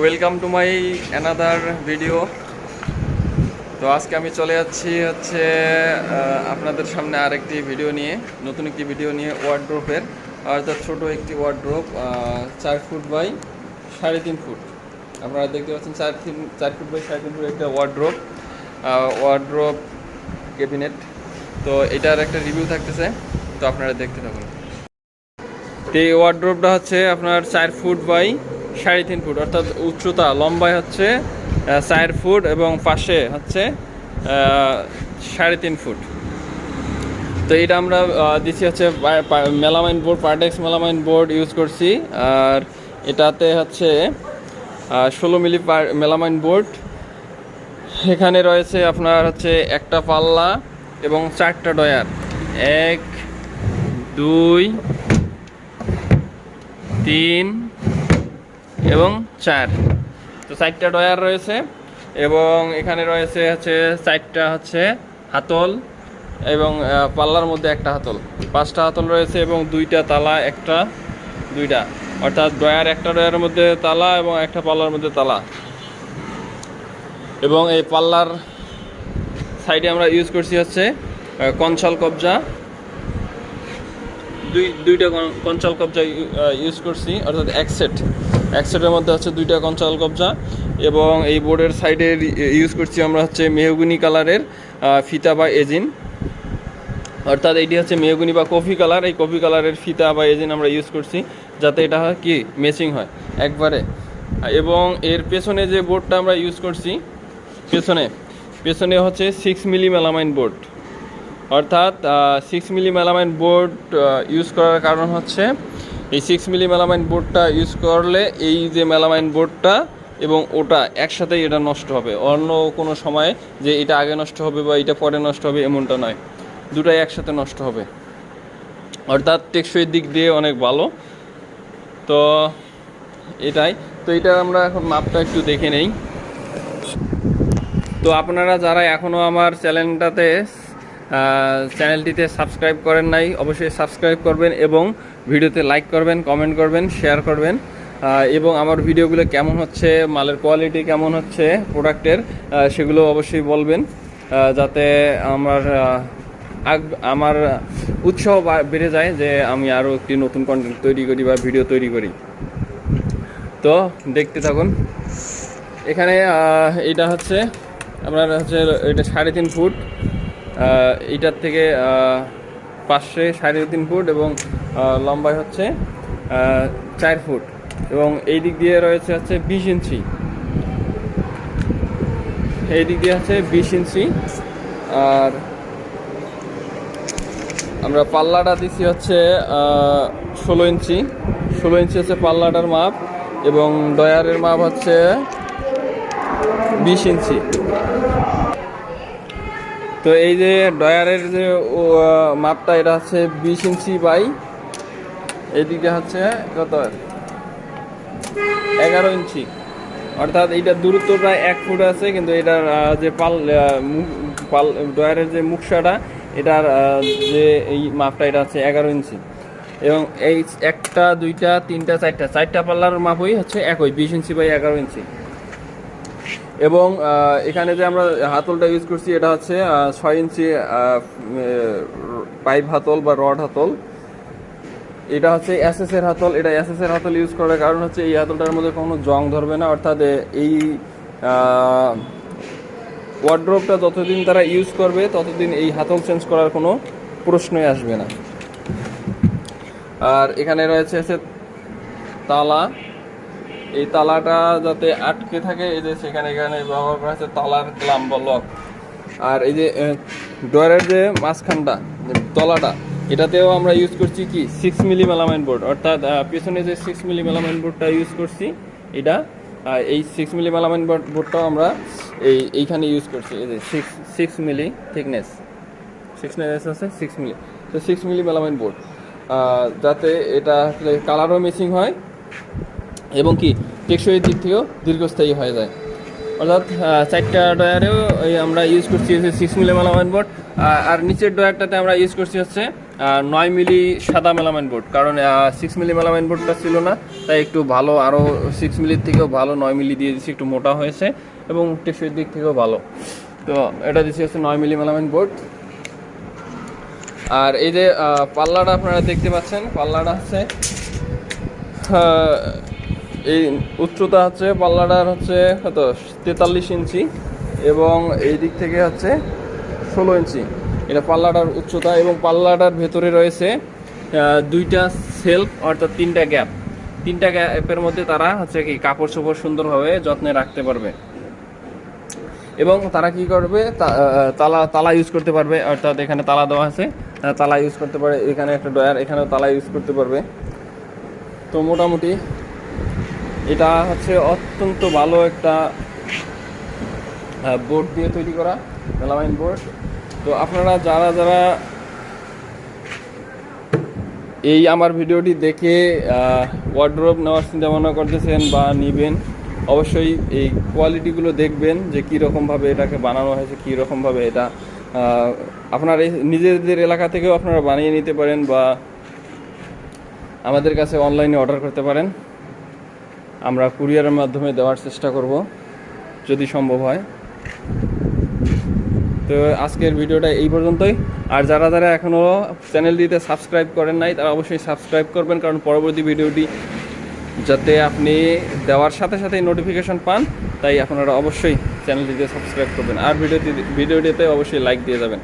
Welcome to my another video তো আজকে আমি চলে যাচ্ছি হচ্ছে আপনাদের সামনে আরেকটি ভিডিও নিয়ে, নতুন একটি ভিডিও নিয়ে ওয়ার্ড্রোপের অর্থাৎ ছোটো একটি ওয়ার্ড্রোপ চার ফুট বাই সাড়ে তিন ফুট আপনারা দেখতে পাচ্ছেন চার তিন, চার ফুট বাই সাড়ে তিন ফুট একটা ওয়ার্ড্রোপ ওয়ার্ড্রোপ ক্যাবিনেট তো এটার একটা রিভিউ থাকতেছে, তো আপনারা দেখতে থাকুন। তো এই ওয়ার্ড্রোপটা হচ্ছে আপনার চার ফুট বাই সাড়ে তিন ফুট, অর্থাৎ উচ্চতা লম্বায় হচ্ছে চার ফুট এবং পাশে হচ্ছে সাড়ে তিন ফুট। তো এটা আমরা দিচ্ছি হচ্ছে melamine board, Partex melamine board use করছি, আর এটাতে হচ্ছে ষোলো মিলি মেলামাইন বোর্ড। এখানে রয়েছে আপনার হচ্ছে একটা পাল্লা এবং চারটা ডয়ার। এক, দুই, তিন এবং চার। তো চারটা ডয়ার রয়েছে এবং এখানে রয়েছে হচ্ছে চারটা হচ্ছে হাতল এবং পাল্লার মধ্যে একটা হাতল। পাঁচটা হাতল রয়েছে এবং দুইটা তালা, একটা, দুইটা। অর্থাৎ ডয়ার একটা ডয়ারের মধ্যে তালা এবং একটা পাল্লার মধ্যে তালা। এবং এই পাল্লার সাইডে আমরা ইউজ করছি হচ্ছে কনসাল কবজা। দুই, দুইটা কনচাল কবজা ইউজ করছি, অর্থাৎ এক সেট। এক সেটের মধ্যে হচ্ছে দুইটা কঞ্চাল কবজা এবং এই বোর্ডের সাইডে ইউজ করছি আমরা হচ্ছে মেহগুনি কালারের ফিতা বা এজিন। অর্থাৎ এটি হচ্ছে মেহগুনি বা কফি কালার এই কফি কালারের ফিতা বা এজিন আমরা ইউজ করছি যাতে এটা হয় কি ম্যাচিং হয় একবারে। এবং এর পেছনে যে বোর্ডটা আমরা ইউজ করছি, পেছনে পেছনে হচ্ছে সিক্স মিলি মেলামাইন বোর্ড। অর্থাৎ six milli melamine board use করার কারণ হচ্ছে এই সিক্স মিলি মেলামাইন বোর্ডটা ইউজ করলে এই যে মেলামাইন বোর্ডটা এবং ওটা একসাথেই এটা নষ্ট হবে। অন্য কোনো সময়ে যে এটা আগে নষ্ট হবে বা এটা পরে নষ্ট হবে এমনটা নয়। দুটাই একসাথে নষ্ট হবে। অর্থাৎ টেকসই দিক দিয়ে অনেক ভালো। তো এটাই। তো এটা আমরা এখন মাপটা একটু দেখে নেই। তো আপনারা যারা এখনও আমার চ্যানেলটাতে চ্যানেলটিতে সাবস্ক্রাইব করেন নাই, অবশ্যই সাবস্ক্রাইব করবেন এবং ভিডিওতে লাইক করবেন কমেন্ট করবেন শেয়ার করবেন। এবং আমার ভিডিওগুলো কেমন হচ্ছে, মালের কোয়ালিটি কেমন হচ্ছে প্রোডাক্টের সেগুলো অবশ্যই বলবেন। যাতে আমার আগ- আমার উৎসাহ বেড়ে যায় যে আমি আরও একটি নতুন কন্টেন্ট তৈরি করি বা ভিডিও তৈরি করি। তো দেখতে থাকুন। এখানে এটা হচ্ছে, আপনার হচ্ছে, এটা সাড়ে তিন ফুট। আহ, এইটার থেকে পাশে সাড়ে তিন ফুট এবং লম্বায় হচ্ছে চার ফুট এবং এই দিক দিয়ে রয়েছে হচ্ছে বিশ ইঞ্চি। এই দিক দিয়ে হচ্ছে বিশ ইঞ্চি। আর আমরা পাল্লাটা দিচ্ছি হচ্ছে ষোলো ইঞ্চি। ষোলো ইঞ্চি হচ্ছে পাল্লাটার মাপ এবং ডয়ারের মাপ হচ্ছে বিশ ইঞ্চি। তো এই যে ডয়ারের যে মাপটা, এটা হচ্ছে বিশ ইঞ্চি বাই এদিকে হচ্ছে কত? এগারো ইঞ্চি। অর্থাৎ এইটার দূরত্ব প্রায় এক ফুট আছে, কিন্তু এটার যে পাল পাল ডয়ারের যে মুখসাটা, এটার যে এই মাপটা, এটা হচ্ছে এগারো ইঞ্চি। এবং এই একটা, দুইটা, তিনটা, চারটা চারটা পাল্লার মাপই হচ্ছে একই, বিশ ইঞ্চি বাই এগারো ইঞ্চি। এবং এখানে যে আমরা হাতলটা ইউজ করছি, এটা হচ্ছে ছয় ইঞ্চি পাইপ হাতল বা রড হাতল। এটা হচ্ছে এসএস এর হাতল। এটা এসএস এর হাতল ইউজ করার কারণ হচ্ছে এই হাতলটার মধ্যে কোনো জং ধরবে না। অর্থাৎ এই ওয়ার্ড্রোপটা যতদিন তারা ইউজ করবে, ততদিন এই হাতল চেঞ্জ করার কোনো প্রশ্নই আসবে না। আর এখানে রয়েছে তালা। এই তালাটা যাতে আটকে থাকে, এই যে সেখানে এখানে ব্যবহার করা হচ্ছে তালার ক্লাম বা লক। আর এই যে ডয়ারের যে মাঝখানটা তলাটা, এটাতেও আমরা ইউজ করছি কি? সিক্স মিলি মেলামাইন বোর্ড অর্থাৎ পিছনে যে সিক্স মিলি মেলামাইন বোর্ডটা ইউজ করছি, এটা এই সিক্স মিলি মেলামাইন বোর্ডটাও আমরা এই, এইখানে ইউজ করছি, এই যে six six milli thickness six milli আছে সিক্স মিলি তো সিক্স মিলি মেলামাইন বোর্ড যাতে এটা আসলে কালারও মিসিং হয় এবং কি টেকসই দিক থেকেও দীর্ঘস্থায়ী হয়ে যায়। অর্থাৎ চারটা ডয়ারেও আমরা ইউজ করছি হচ্ছে সিক্স মিলি মেলামাইন বোর্ড আর নিচের ডয়ারটাতে আমরা ইউজ করছি হচ্ছে নয় মিলি সাদা মেলামাইন বোর্ড। কারণ সিক্স মিলি মেলামাইন বোর্ডটা ছিল না, তাই একটু ভালো আরও সিক্স মিলির থেকেও ভালো, নয় মিলি দিয়ে দিচ্ছি একটু মোটা হয়েছে এবং টেকসই দিক থেকেও ভালো। তো এটা দিচ্ছি হচ্ছে নয় মিলি মেলামাইন বোর্ড। আর এই যে পাল্লাটা আপনারা দেখতে পাচ্ছেন, পাল্লাটা হচ্ছে এই উচ্চতা হচ্ছে পাল্লাটার হচ্ছে কত? তেতাল্লিশ ইঞ্চি এবং এই দিক থেকে হচ্ছে ষোলো ইঞ্চি। এটা পাল্লাটার উচ্চতা এবং পাল্লাটার ভেতরে রয়েছে দুইটা সেলফ অর্থাৎ তিনটা গ্যাপ। তিনটা গ্যাপের মধ্যে তারা হচ্ছে কি কাপড় চোপড় সুন্দরভাবে যত্নে রাখতে পারবে। এবং তারা কি করবে? তালা তালা ইউজ করতে পারবে। অর্থাৎ এখানে তালা দেওয়া আছে তালা ইউজ করতে পারে। এখানে একটা ডয়ার এখানেও তালা ইউজ করতে পারবে। তো মোটামুটি এটা হচ্ছে অত্যন্ত ভালো একটা বোর্ড দিয়ে তৈরি করা, মেলামাইন বোর্ড তো আপনারা যারা যারা এই আমার ভিডিওটি দেখে ওয়ার্ড্রোব নেওয়ার চিন্তা ভাবনা করতেছেন বা নিবেন, অবশ্যই এই কোয়ালিটিগুলো দেখবেন যে কী রকমভাবে এটাকে বানানো হয়েছে কী রকমভাবে এটা আপনার নিজেদের এলাকা থেকেও আপনারা বানিয়ে নিতে পারেন বা আমাদের কাছে অনলাইনে অর্ডার করতে পারেন। আমরা কুরিয়ারের মাধ্যমে দেওয়ার চেষ্টা করব, যদি সম্ভব হয়। তো আজকের ভিডিওটা এই পর্যন্তই। আর যারা যারা এখনও চ্যানেলটিতে সাবস্ক্রাইব করেন নাই, তারা অবশ্যই সাবস্ক্রাইব করবেন, কারণ পরবর্তী ভিডিওটি যাতে আপনি দেওয়ার সাথে সাথেই নোটিফিকেশন পান, তাই আপনারা অবশ্যই চ্যানেলটিতে সাবস্ক্রাইব করবেন। আর ভিডিওটি ভিডিওটিতে অবশ্যই লাইক দিয়ে যাবেন।